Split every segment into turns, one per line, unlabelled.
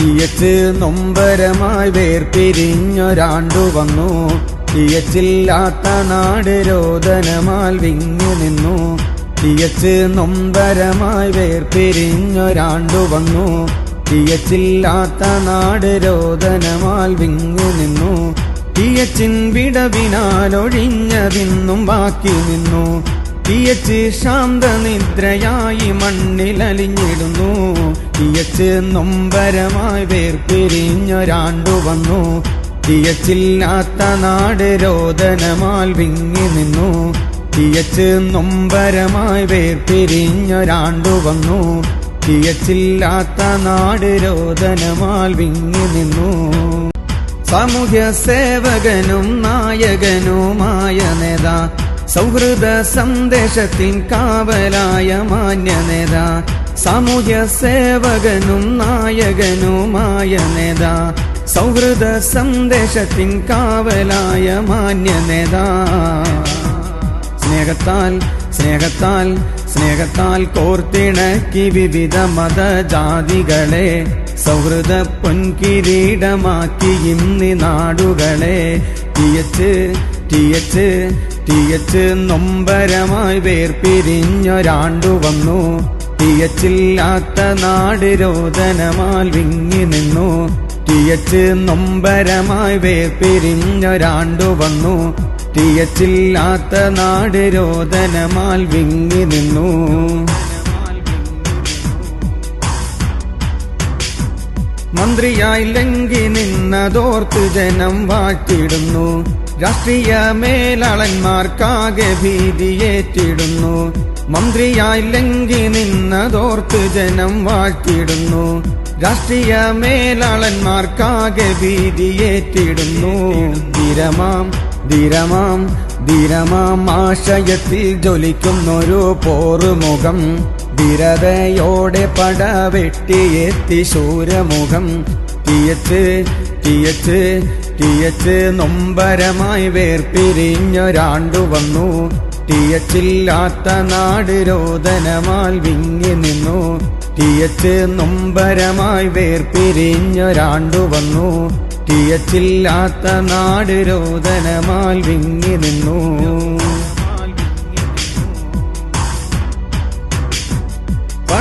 തിയച്ച് നൊമ്പരമായി വേർപിരിഞ്ഞൊരാണ്ടു വന്നു. തീയച്ചില്ലാത്ത നാട് രോദനമാൽ വിങ്ങു നിന്നു. തീയച്ച് നൊമ്പരമായി വേർപിരിഞ്ഞൊരാണ്ടു വന്നു. തീയച്ചില്ലാത്ത നാട് രോദനമാൽ വിങ്ങു നിന്നു. തീയച്ചിൻ വിടവിനാലൊഴിഞ്ഞതിന്നും ബാക്കി നിന്നു. തിയച്ച് ശാന്തനിദ്രയായി മണ്ണിലലിഞ്ഞിടുന്നു. തീയച്ച് നൊമ്പരമായി വേർപിരിഞ്ഞൊരാണ്ടു വന്നു. തീയച്ചില്ലാത്ത നാട് രോദനമാൽ വിങ്ങി നിന്നു. തീയച്ച് നൊമ്പരമായി വേർപിരിഞ്ഞൊരാണ്ടു വന്നു. തീയച്ചില്ലാത്ത നാട് രോദനമാൽ വിങ്ങി നിന്നു. സാമൂഹ്യ സേവകനും നായകനുമായ നേതാ സൗഹൃദ സന്ദേശത്തിൻ കാവലായ മാന്യ നേതാ സാമൂഹ്യ സേവകനും നായകനുമായ നേതാ സൗഹൃദ സന്ദേശത്തിൻ കാവലായ മാന്യ നേതാ. സ്നേഹത്താൽ സ്നേഹത്താൽ സ്നേഹത്താൽ കോർത്തിണക്കി വിവിധ മതജാതികളെ സൗഹൃദ പൊൻകിരീടമാക്കി ഇന്ന് നാടുകളെ തിയച്ച് തിയച്ച് തിയച്ച് നൊമ്പരമായി വേർപിരിഞ്ഞൊരാണ്ടു വന്നു. തിയച്ചില്ലാത്ത നാട് രോദനമാൽ വിങ്ങി നിന്നു. തിയച്ച് നൊമ്പരമായി വേർപിരിഞ്ഞൊരാണ്ടു വന്നു. തിയച്ചില്ലാത്ത നാട് രോദനമാൽ വിങ്ങി നിന്നു. മന്ത്രിയായി ലങ്കി നിന്നതോർത്ത് ജനം വാഴ്ത്തിടുന്നു. രാഷ്ട്രീയ മേലാളന്മാർക്കാകെ ഭീതിയേറ്റിടുന്നു. മന്ത്രിയായി ലങ്കി നിന്നതോർത്ത് ജനം വാഴ്ത്തിടുന്നു രാഷ്ട്രീയ മേലാളന്മാർക്കാകെ ഭീതിയേറ്റിടുന്നു. ധീരമാം ധീരമാം ധീരമാം ആശയത്തിൽ ജ്വലിക്കുന്നൊരു പോറുമുഖം. ധീരതയോടെ പടവെട്ടിയെത്തി ശൂരമുഖം. തിയച്ച് തിയച്ച് തിയച്ച് നൊമ്പരമായി വേർപിരിഞ്ഞൊരാണ്ടു വന്നു. തിയച്ചില്ലാത്ത നാട് രോദനമാൽ വിങ്ങി നിന്നു. തിയച്ച് നൊമ്പരമായി വേർപിരിഞ്ഞൊരാണ്ടു വന്നു. തിയച്ചില്ലാത്ത നാട് രോദനമാൽ വിങ്ങി നിന്നു.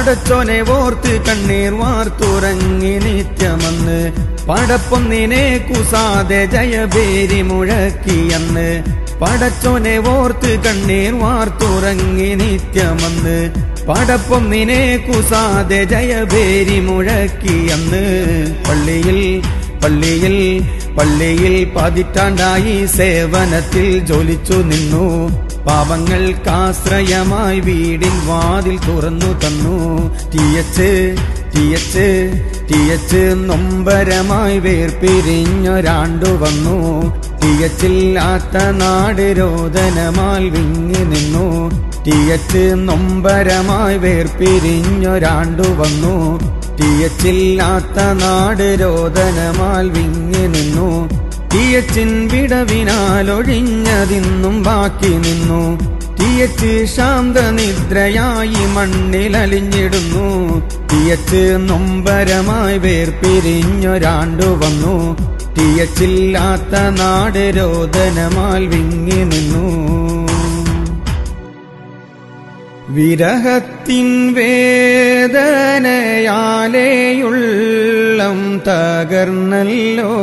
പടച്ചോനെ ഓർത്ത് കണ്ണീർ വാർത്തുറങ്ങി നിത്യമന്ന്. പടപ്പൊന്നിനെ കുസാതെ ജയബേരി മുഴക്കിയന്ന്. പടച്ചോനെ ഓർത്ത് കണ്ണീർ വാർത്തുറങ്ങി നിത്യമന്ന്. പടപ്പൊന്നിനെ കുസാതെ ജയബേരി മുഴക്കിയന്ന്. പള്ളിയിൽ പള്ളിയിൽ പള്ളിയിൽ പതിറ്റാണ്ടായി സേവനത്തിൽ ജോലിച്ചു നിന്നു. പാപങ്ങൾക്കാശ്രയമായി വീടിൻ വാതിൽ തുറന്നു തന്നു. തീയച്ച് തീയച്ച് തീയച്ച് നൊമ്പരമായി വേർപിരിഞ്ഞൊരാണ്ടു വന്നു. തീയച്ചില്ലാത്ത നാട് രോദനമാൽ വിങ്ങി നിന്നു. തീയച്ച് നൊമ്പരമായി വേർപിരിഞ്ഞൊരാണ്ടു വന്നു. തീയച്ചില്ലാത്ത നാട് രോദനമാൽ വിങ്ങി നിന്നു. തിയച്ചിൻ വിടവിനാലൊഴിഞ്ഞതിന്നും ബാക്കി നിന്നു. തീയച്ച് ശാന്തനിദ്രയായി മണ്ണിലലിഞ്ഞിടുന്നു. തീയച്ച് നൊമ്പരമായി വേർപിരിഞ്ഞൊരാണ്ടു വന്നു. തീയച്ചില്ലാത്ത നാട് രോദനമാൽ വിങ്ങി നിന്നു. വിരഹത്തിൻ വേദനയാലെയുള്ളം തകർന്നല്ലോ.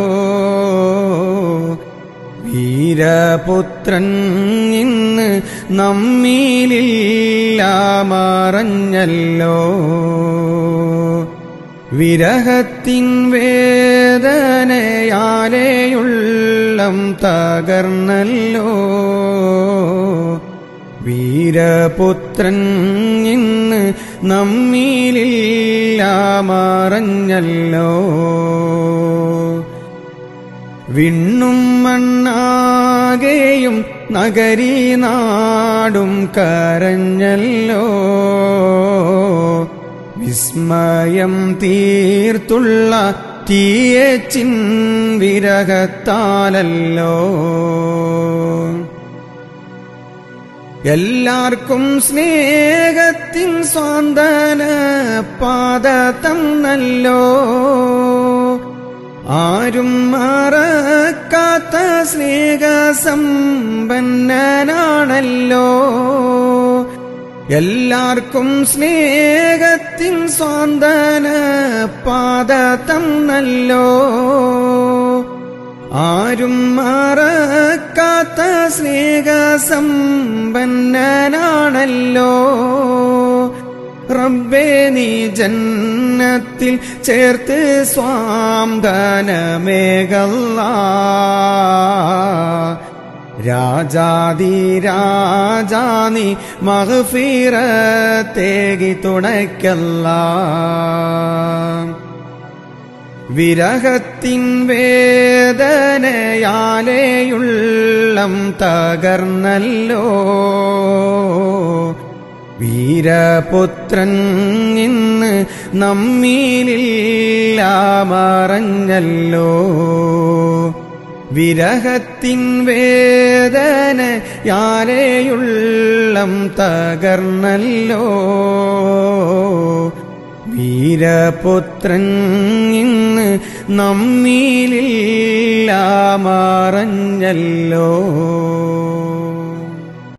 വീരപുത്രൻ ഇന്ന് നമ്മീലില്ല മറഞ്ഞല്ലോ വിരഹത്തിൻ വേദനയാലെയുള്ളം തകർന്നല്ലോ. വീരപുത്രൻ ഇന്ന് നമ്മിലില്ല മറഞ്ഞല്ലോ. വിണ്ണും മണ്ണാകെയും നഗരീ നാടും കരഞ്ഞല്ലോ. വിസ്മയം തീർത്തുള്ള തീയച്ചിൻ വിരഹത്താലല്ലോ. എല്ലാവർക്കും സ്നേഹത്തിൻ സ്വാന്തന പാദ തന്നല്ലോ. ആരും മാറക്കാത്ത സ്നേഹസമ്പന്നനാണല്ലോ. എല്ലാവർക്കും സ്നേഹത്തിൻ സ്വാന്തന പാദ തന്നല്ലോ. ആരും മറക്കാത്ത സ്നേഹസമ്പന്നനാണല്ലോ. റബ്ബേ നീ ജന്നത്തിൽ ചേർത്ത് സ്വാംധനമേകല്ല രാജാതി രാജാനി മഹഫീറത്തേകി തുണയ്ക്കല്ല. വിരഹത്തിൻ വേദനയാലെയുള്ളം തകർന്നല്ലോ. വീരപുത്രൻ ഇന്ന് നമ്മീലില്ല മറഞ്ഞല്ലോ വിരഹത്തിൻ വേദന യാരെയുള്ളം തകർന്നല്ലോ. വീരപുത്രൻ ഇന്ന് നമ്മീലില്ല മറഞ്ഞല്ലോ.